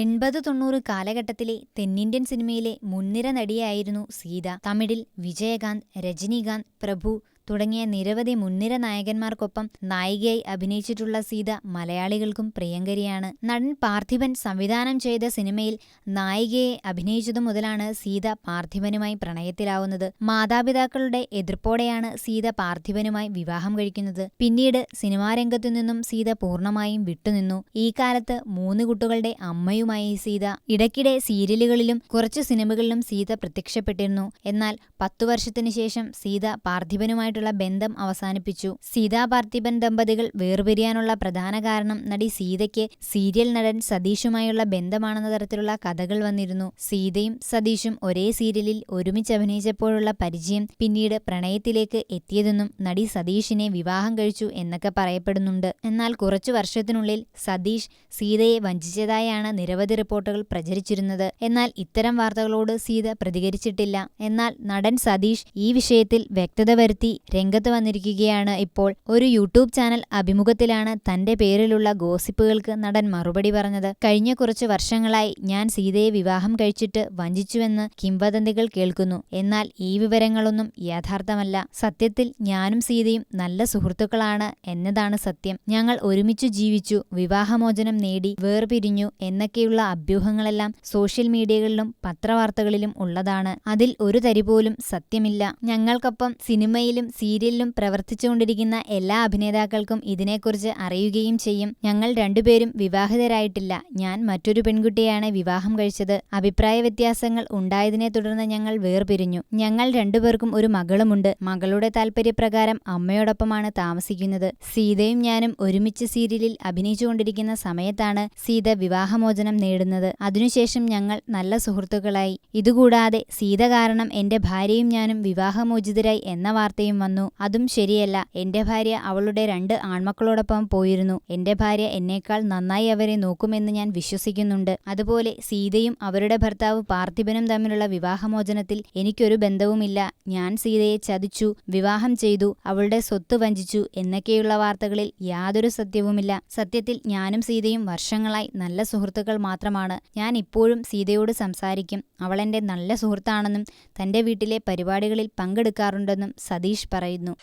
എൺപത് തൊണ്ണൂറ് കാലഘട്ടത്തിലെ തെന്നിന്ത്യൻ സിനിമയിലെ മുൻനിര നടിയായിരുന്നു സീത. തമിഴിൽ വിജയകാന്ത്, രജനീകാന്ത്, പ്രഭു തുടങ്ങിയ നിരവധി മുൻനിര നായകന്മാർക്കൊപ്പം നായികയായി അഭിനയിച്ചിട്ടുള്ള സീത മലയാളികൾക്കും പ്രിയങ്കരിയാണ്. നടൻ പാർത്ഥിവൻ സംവിധാനം ചെയ്ത സിനിമയിൽ നായികയെ അഭിനയിച്ചതു മുതലാണ് സീത പാർത്ഥിവനുമായി പ്രണയത്തിലാവുന്നത്. മാതാപിതാക്കളുടെ എതിർപ്പോടെയാണ് സീത പാർത്ഥിവനുമായി വിവാഹം കഴിക്കുന്നത്. പിന്നീട് സിനിമാരംഗത്തു നിന്നും സീത പൂർണമായും വിട്ടുനിന്നു. ഈ കാലത്ത് മൂന്ന് കുട്ടികളുടെ അമ്മയുമായി സീത. ഇടയ്ക്കിടെ സീരിയലുകളിലും കുറച്ച് സിനിമകളിലും സീത പ്രത്യക്ഷപ്പെട്ടിരുന്നു. എന്നാൽ പത്തു വർഷത്തിനു ശേഷം സീത പാർത്ഥിബനുമായിട്ടുള്ള ബന്ധം അവസാനിപ്പിച്ചു. സീതാ പാർത്ഥിപൻ ദമ്പതികൾ വേർപിരിയാനുള്ള പ്രധാന കാരണം നടി സീതയ്ക്ക് സീരിയൽ നടൻ സതീഷുമായുള്ള ബന്ധമാണെന്ന തരത്തിലുള്ള കഥകൾ വന്നിരുന്നു. സീതയും സതീഷും ഒരേ സീരിയലിൽ ഒരുമിച്ച് അഭിനയിച്ചപ്പോഴുള്ള പരിചയം പിന്നീട് പ്രണയത്തിലേക്ക് എത്തിയതെന്നും നടി സതീഷിനെ വിവാഹം കഴിച്ചു എന്നൊക്കെ പറയപ്പെടുന്നുണ്ട്. എന്നാൽ കുറച്ചു വർഷത്തിനുള്ളിൽ സതീഷ് സീതയെ വഞ്ചിച്ചതായാണ് നിരവധി റിപ്പോർട്ടുകൾ പ്രചരിച്ചിരുന്നത്. എന്നാൽ ഇത്തരം വാർത്തകളോട് സീത പ്രതികരിച്ചിട്ടില്ല. എന്നാൽ നടൻ സതീഷ് ഈ വിഷയത്തിൽ വ്യക്തത വരുത്തി രംഗത്ത് വന്നിരിക്കുകയാണ് ഇപ്പോൾ. ഒരു യൂട്യൂബ് ചാനൽ അഭിമുഖത്തിലാണ് തന്റെ പേരിലുള്ള ഗോസിപ്പുകൾക്ക് നടൻ മറുപടി പറഞ്ഞത്. കഴിഞ്ഞ കുറച്ച് വർഷങ്ങളായി ഞാൻ സീതയെ വിവാഹം കഴിച്ചിട്ട് വഞ്ചിച്ചുവെന്ന് കിംവദന്തികൾ കേൾക്കുന്നു. എന്നാൽ ഈ വിവരങ്ങളൊന്നും യാഥാർത്ഥ്യമല്ല. സത്യത്തിൽ ഞാനും സീതയും നല്ല സുഹൃത്തുക്കളാണ് എന്നതാണ് സത്യം. ഞങ്ങൾ ഒരുമിച്ചു ജീവിച്ചു, വിവാഹമോചനം നേടി, വേർപിരിഞ്ഞു എന്നൊക്കെയുള്ള അഭ്യൂഹങ്ങളെല്ലാം സോഷ്യൽ മീഡിയകളിലും പത്രവാർത്തകളിലും ഉള്ളതാണ്. അതിൽ ഒരു തരി പോലും സത്യമില്ല. ഞങ്ങൾക്കൊപ്പം സിനിമയിലും സീരിയലിലും പ്രവർത്തിച്ചുകൊണ്ടിരിക്കുന്ന എല്ലാ അഭിനേതാക്കൾക്കും ഇതിനെക്കുറിച്ച് അറിയുകയും ചെയ്യും. ഞങ്ങൾ രണ്ടുപേരും വിവാഹിതരായിട്ടില്ല. ഞാൻ മറ്റൊരു പെൺകുട്ടിയാണ് വിവാഹം കഴിച്ചത്. അഭിപ്രായ വ്യത്യാസങ്ങൾ ഉണ്ടായതിനെ തുടർന്ന് ഞങ്ങൾ വേർപിരിഞ്ഞു. ഞങ്ങൾ രണ്ടുപേർക്കും ഒരു മകളുമുണ്ട്. മകളുടെ താല്പര്യപ്രകാരം അമ്മയോടൊപ്പമാണ് താമസിക്കുന്നത്. സീതയും ഞാനും ഒരുമിച്ച് സീരിയലിൽ അഭിനയിച്ചുകൊണ്ടിരിക്കുന്ന സമയത്താണ് സീത വിവാഹമോചനം നേടുന്നത്. അതിനുശേഷം ഞങ്ങൾ നല്ല സുഹൃത്തുക്കളായി. ഇതുകൂടാതെ സീത കാരണം എന്റെ ഭാര്യയും ഞാനും വിവാഹമോചിതരായി എന്ന വാർത്തയും വന്നു. അതും ശരിയല്ല. എന്റെ ഭാര്യ അവളുടെ രണ്ട് ആൺമക്കളോടൊപ്പം പോയിരുന്നു. എന്റെ ഭാര്യ എന്നേക്കാൾ നന്നായി അവരെ നോക്കുമെന്ന് ഞാൻ വിശ്വസിക്കുന്നുണ്ട്. അതുപോലെ സീതയും അവരുടെ ഭർത്താവ് പാർത്ഥിബനും തമ്മിലുള്ള വിവാഹമോചനത്തിൽ എനിക്കൊരു ബന്ധവുമില്ല. ഞാൻ സീതയെ ചതിച്ചു, വിവാഹം ചെയ്തു, അവളുടെ സ്വത്ത് വഞ്ചിച്ചു എന്നൊക്കെയുള്ള വാർത്തകളിൽ യാതൊരു സത്യവുമില്ല. സത്യത്തിൽ ഞാനും സീതയും വർഷങ്ങളായി നല്ല സുഹൃത്തുക്കൾ മാത്രമാണ്. ഞാൻ ഇപ്പോഴും സീതയോട് സംസാരിക്കും. അവളെന്റെ നല്ല സുഹൃത്താണെന്നും തന്റെ വീട്ടിലെ പരിപാടികളിൽ പങ്കെടുക്കാറുണ്ടെന്നും സതീഷ് പറയുന്നു